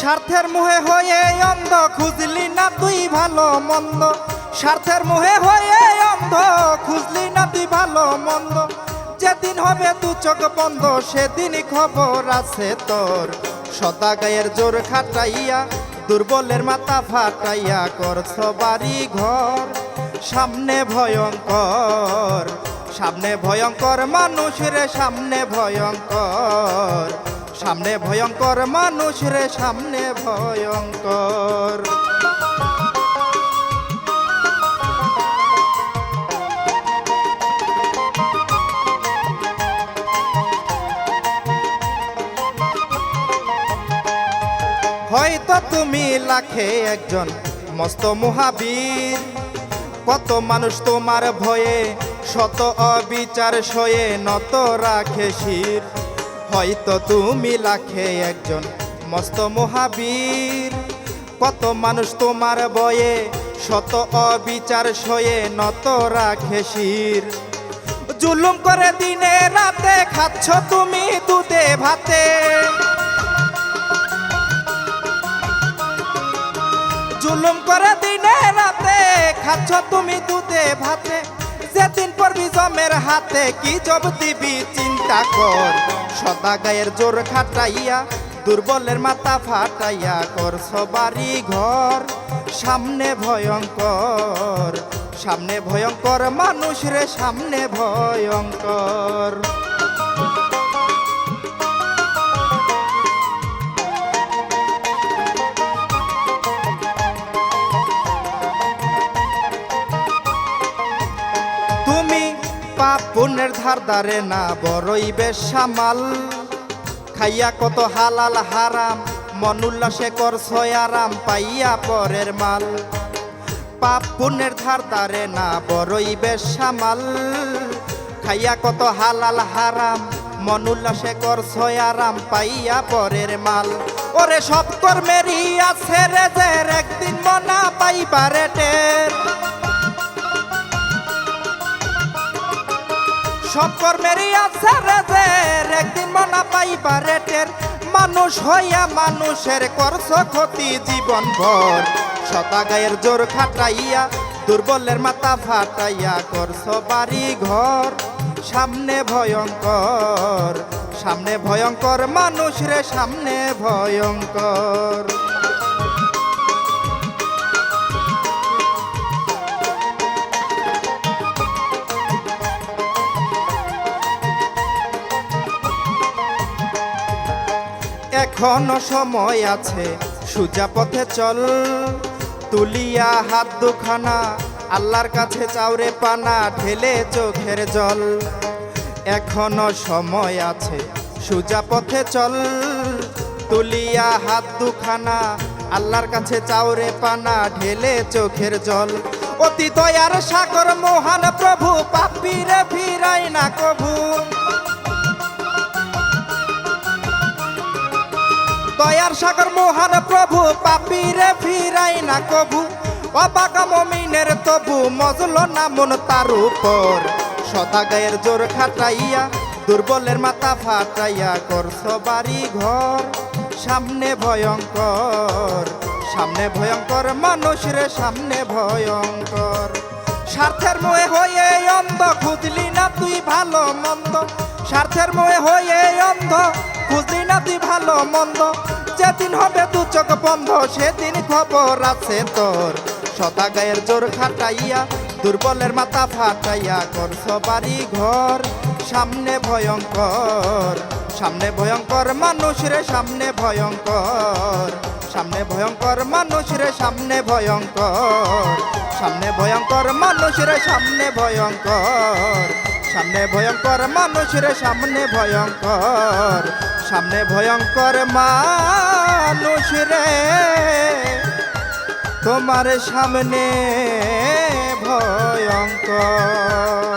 স্বার্থের মুহে হয়ে অন্ধ খুঁজলি না তুই ভালো মন্দ। স্বার্থের মুহে হয়ে অন্ধ খুঁজলি না তুই ভালো মন্দ। যেদিন হবে দু চোখ বন্ধ, সেদিন খবর আছে তোর। সদা গায়ের জোর খাটাইয়া, দুর্বলের মাথা ফাটাইয়া করছ বাড়ি ঘর। সামনে ভয়ঙ্কর সামনে ভয়ঙ্কর মানুষ রে, সামনে ভয়ঙ্কর। সামনে ভয়ঙ্কর মানুষ রে, সামনে ভয়ঙ্কর। হয়তো তুমি লাখে একজন মস্ত মহাবীর। কত মানুষ তোমার ভয়ে শত অবিচার সয়ে নত রাখে শির। হয়তো তুমি লাখে একজন মস্ত মহাবীর। কত মানুষ তোমার বয়ে শত অবিচার সয়ে নত রাখে শির। জুলুম করে দিনে রাতে খাচ্ছ তুমি দুধে ভাতে। জুলুম করে দিনে রাতে খাচ্ছ তুমি দুধে ভাতে। যেদিন পড়বি জমের হাতে কি জব দিবি চিন্তা কর। সদা গায়ের জোর খাটাইয়া, দুর্বলের মাথা ফাটাইয়া করছ বাড়ি ঘর। সামনে ভয়ঙ্কর সামনে ভয়ঙ্কর মানুষ রে, সামনে ভয়ঙ্কর। পুণ্যের ধার দারে না, বড়ই বেশামাল খাইয়া কত হালাল হারাম মন উল্লাসে কর আরাম, পাইয়া পরের মাল। পাপ পুণ্যের ধার দারে না, বড়ই বেশামাল খাইয়া কত হালাল হারাম মন উল্লাসে কর আরাম, পাইয়া পরের মাল। ওরে সব কর্মেরই আছে রে একদিন মনা পাইবারে টের। সব কর্মেরই আছে রেজের। একদিন মনা পাইবা রেটের। মানুষ হইয়া মানুষের করছ ক্ষতি জীবন ভর সদা গায়ের জোর খাটাইয়া, দুর্বলের মাথা ফাটাইয়া করছ বাড়ি ঘর সামনে ভয়ঙ্কর সামনে ভয়ঙ্কর মানুষ রে, সামনে ভয়ঙ্কর। এখনও সময় আছে, সুজা পথে চল। তুলিয়া হাত দুখানা, আল্লাহর কাছে চাউরে পানা, ঢেলে চোখের জল। এখনও সময় আছে, সুজা পথে চল। তুলিয়া হাত দুখানা, আল্লাহর কাছে চাউরে পানা, ঢেলে চোখের জল। অতি দয়ার সাগর, মহান প্রভু, পাপিরে ফিরাই না কভু দয়ার সাগর মহান প্রভু পাপিরে ফিরাই না কভু অবাকা মমিনের তবু, মজল না মন তার উপর। সদা গায়ের জোর খাটাইয়া, দুর্বলের মাথা ফাটাইয়া করছ বাড়ি ঘর। সামনে ভয়ঙ্কর সামনে ভয়ঙ্কর মানুষ রে, সামনে ভয়ঙ্কর। স্বার্থের মোয়ে হয়ে অন্ধ, খুঁজলি না তুই ভালো মন্দ। স্বার্থের মোয়ে হয়ে অন্ধ খুঁজলি না তুই ভালো, মন্দ। যেদিন হবে দু চোখ বন্ধ, সেদিন খবর আছে তোর। সদা গায়ের জোর খাটাইয়া, দুর্বলের মাথা ফাটাইয়া করছ বাড়ি ঘর। সামনে ভয়ঙ্কর সামনে ভয়ঙ্কর মানুষ রে, সামনে ভয়ঙ্কর। সামনে ভয়ঙ্কর মানুষ রে, সামনে ভয়ঙ্কর। সামনে ভয়ঙ্কর মানুষ রে, সামনে ভয়ঙ্কর। সামনে ভয়ঙ্কর মানুষ রে, সামনে ভয়ঙ্কর। সামনে ভয়ঙ্কর মানুষ রে। তোমার সামনে ভয়ঙ্কর।